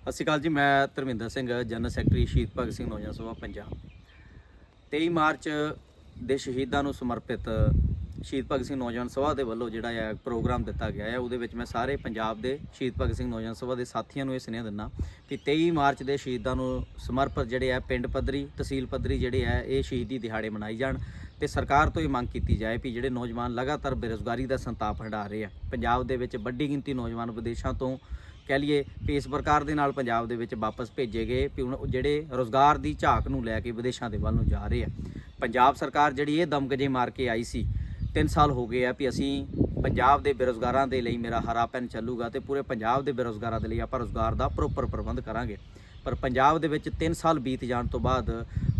ਸਤਿ ਸ਼੍ਰੀ ਅਕਾਲ ਜੀ, ਮੈਂ ਧਰਮਿੰਦਰ ਸਿੰਘ ਜਨਰਲ ਸੈਕਟਰੀ ਸ਼ਹੀਦ ਭਗਤ ਸਿੰਘ, ਨੌਜਵਾਨ ਸਭਾ ਪੰਜਾਬ। 23 ਮਾਰਚ ਦੇ ਸ਼ਹੀਦਾਂ ਨੂੰ ਸਮਰਪਿਤ ਸ਼ਹੀਦ ਭਗਤ ਸਿੰਘ, ਨੌਜਵਾਨ ਸਭਾ ਦੇ ਵੱਲੋਂ ਜਿਹੜਾ ਹੈ ਪ੍ਰੋਗਰਾਮ ਦਿੱਤਾ ਗਿਆ ਹੈ ਉਹਦੇ ਵਿੱਚ ਮੈਂ ਸਾਰੇ ਪੰਜਾਬ ਦੇ ਸ਼ਹੀਦ ਭਗਤ ਸਿੰਘ, ਨੌਜਵਾਨ ਸਭਾ ਦੇ ਸਾਥੀਆਂ ਨੂੰ ਇਹ ਸੁਨੇਹਾ ਦਿੰਦਾ ਕਿ 23 ਮਾਰਚ ਦੇ ਸ਼ਹੀਦਾਂ ਨੂੰ ਸਮਰਪਿਤ ਜਿਹੜੇ ਹੈ ਪਿੰਡ ਪੱਧਰੀ, ਤਹਿਸੀਲ ਪੱਧਰੀ ਜਿਹੜੇ ਹੈ ਇਹ ਸ਼ਹੀਦੀ ਦਿਹਾੜੇ ਮਨਾਏ ਜਾਣ ਤੇ ਸਰਕਾਰ ਤੋਂ ਇਹ ਮੰਗ ਕੀਤੀ ਜਾਏ ਕਿ ਜਿਹੜੇ ਨੌਜਵਾਨ ਲਗਾਤਾਰ ਬੇਰੁਜ਼ਗਾਰੀ ਦਾ ਸੰਤਾਪ ਹੰਢਾ ਰਹੇ ਆ, ਪੰਜਾਬ ਦੇ ਵਿੱਚ ਵੱਡੀ ਗਿਣਤੀ ਨੌਜਵਾਨ ਵਿਦੇਸ਼ਾਂ ਤੋਂ ਕਹਿ ਲਈਏ ਵੀ ਇਸ ਪ੍ਰਕਾਰ ਦੇ ਨਾਲ ਪੰਜਾਬ ਦੇ ਵਿੱਚ ਵਾਪਸ ਭੇਜੇ ਗਏ ਵੀ ਹੁਣ ਜਿਹੜੇ ਰੋਜ਼ਗਾਰ ਦੀ ਝਾਕ ਨੂੰ ਲੈ ਕੇ ਵਿਦੇਸ਼ਾਂ ਦੇ ਵੱਲ ਨੂੰ ਜਾ ਰਹੇ ਆ। ਪੰਜਾਬ ਸਰਕਾਰ ਜਿਹੜੀ ਇਹ ਦਮਕਜੇ ਮਾਰ ਕੇ ਆਈ ਸੀ 3 ਸਾਲ ਹੋ ਗਏ ਆ ਵੀ ਅਸੀਂ ਪੰਜਾਬ ਦੇ ਬੇਰੋਜ਼ਗਾਰਾਂ ਦੇ ਲਈ ਮੇਰਾ ਹਰਾ ਪੈਨ ਚੱਲੂਗਾ ਤੇ ਪੂਰੇ ਪੰਜਾਬ ਦੇ ਬੇਰੋਜ਼ਗਾਰਾਂ ਦੇ ਲਈ ਆਪਾਂ ਰੋਜ਼ਗਾਰ ਦਾ ਪ੍ਰੋਪਰ ਪ੍ਰਬੰਧ ਕਰਾਂਗੇ। ਪਰ ਪੰਜਾਬ ਦੇ ਵਿੱਚ 3 ਸਾਲ ਬੀਤ ਜਾਣ ਤੋਂ ਬਾਅਦ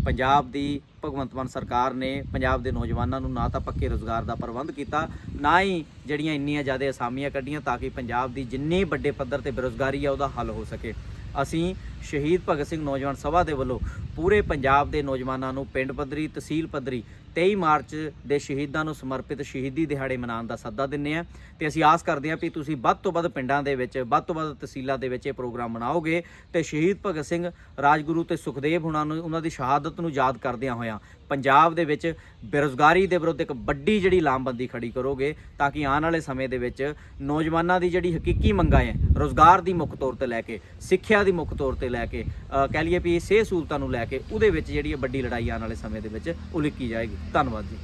ਪੰਜਾਬ ਦੀ ਭਗਵੰਤ ਮਾਨ ਸਰਕਾਰ ਨੇ ਪੰਜਾਬ ਦੇ ਨੌਜਵਾਨਾਂ ਨੂੰ ਨਾ ਤਾਂ ਪੱਕੇ ਰੋਜ਼ਗਾਰ ਦਾ ਪ੍ਰਬੰਧ ਕੀਤਾ, ਨਾ ਹੀ ਜਿਹੜੀਆਂ ਇੰਨੀਆਂ ਜ਼ਿਆਦਾ ਅਸਾਮੀਆਂ ਕੱਢੀਆਂ ਤਾਂ ਕਿ ਪੰਜਾਬ ਦੀ ਜਿੰਨੀ ਵੱਡੇ ਪੱਧਰ ਤੇ ਬੇਰੋਜ਼ਗਾਰੀ ਆ ਉਹਦਾ ਹੱਲ ਹੋ ਸਕੇ। ਅਸੀਂ ਸ਼ਹੀਦ ਭਗਤ ਸਿੰਘ ਨੌਜਵਾਨ ਸਭਾ ਦੇ ਵੱਲੋਂ ਪੂਰੇ ਪੰਜਾਬ ਦੇ ਨੌਜਵਾਨਾਂ ਨੂੰ ਪਿੰਡ ਪੱਧਰੀ, ਤਹਿਸੀਲ ਪੱਧਰੀ 23 ਮਾਰਚ ਦੇ ਸ਼ਹੀਦਾਂ ਨੂੰ ਸਮਰਪਿਤ ਸ਼ਹੀਦੀ ਦਿਹਾੜੇ ਮਨਾਉਣ ਦਾ ਸੱਦਾ ਦਿੰਨੇ ਆ ਤੇ ਅਸੀਂ ਆਸ ਕਰਦੇ ਹਾਂ ਵੀ ਤੁਸੀਂ ਵੱਧ ਤੋਂ ਵੱਧ ਪਿੰਡਾਂ ਦੇ ਵਿੱਚ, ਵੱਧ ਤੋਂ ਵੱਧ ਤਹਿਸੀਲਾਂ ਦੇ ਵਿੱਚ ਇਹ ਪ੍ਰੋਗਰਾਮ ਮਨਾਓਗੇ। ਤੇ ਸ਼ਹੀਦ ਭਗਤ ਸਿੰਘ, ਰਾਜਗੁਰੂ ਤੇ ਸੁਖਦੇਵ ਹੁਣਾਂ ਨੂੰ, ਉਹਨਾਂ ਦੀ ਸ਼ਹਾਦਤ ਨੂੰ ਯਾਦ ਕਰਦਿਆਂ ਹੋਇਆਂ ਪੰਜਾਬ ਦੇ ਵਿੱਚ ਬੇਰੁਜ਼ਗਾਰੀ ਦੇ ਵਿਰੁੱਧ ਇੱਕ ਵੱਡੀ ਜਿਹੜੀ ਲਾਮਬੰਦੀ ਖੜੀ ਕਰੋਗੇ ਤਾਂ ਕਿ ਆਉਣ ਵਾਲੇ ਸਮੇਂ ਦੇ ਵਿੱਚ ਨੌਜਵਾਨਾਂ ਦੀ ਜਿਹੜੀ ਹਕੀਕੀ ਮੰਗਾਂ ਹੈ, ਰੋਜ਼ਗਾਰ ਦੀ ਮੁੱਖ ਤੌਰ ਤੇ ਲੈ ਕੇ, ਸਿੱਖਿਆ ਦੀ ਮੁੱਖ ਤੌਰ ਤੇ ਲੈ ਕੇ ਅ, ਕਹਿ ਲਈਏ ਵੀ ਸਿਹਤ ਸਹੂਲਤਾਂ ਨੂੰ ਲੈ ਕੇ ਉਹਦੇ ਵਿੱਚ ਜਿਹੜੀ ਇਹ ਵੱਡੀ ਲੜਾਈ ਆਉਣ ਵਾਲੇ ਸਮੇਂ ਦੇ ਵਿੱਚ ਉਲੀਕੀ ਜਾਏਗੀ। ਧੰਨਵਾਦ ਜੀ।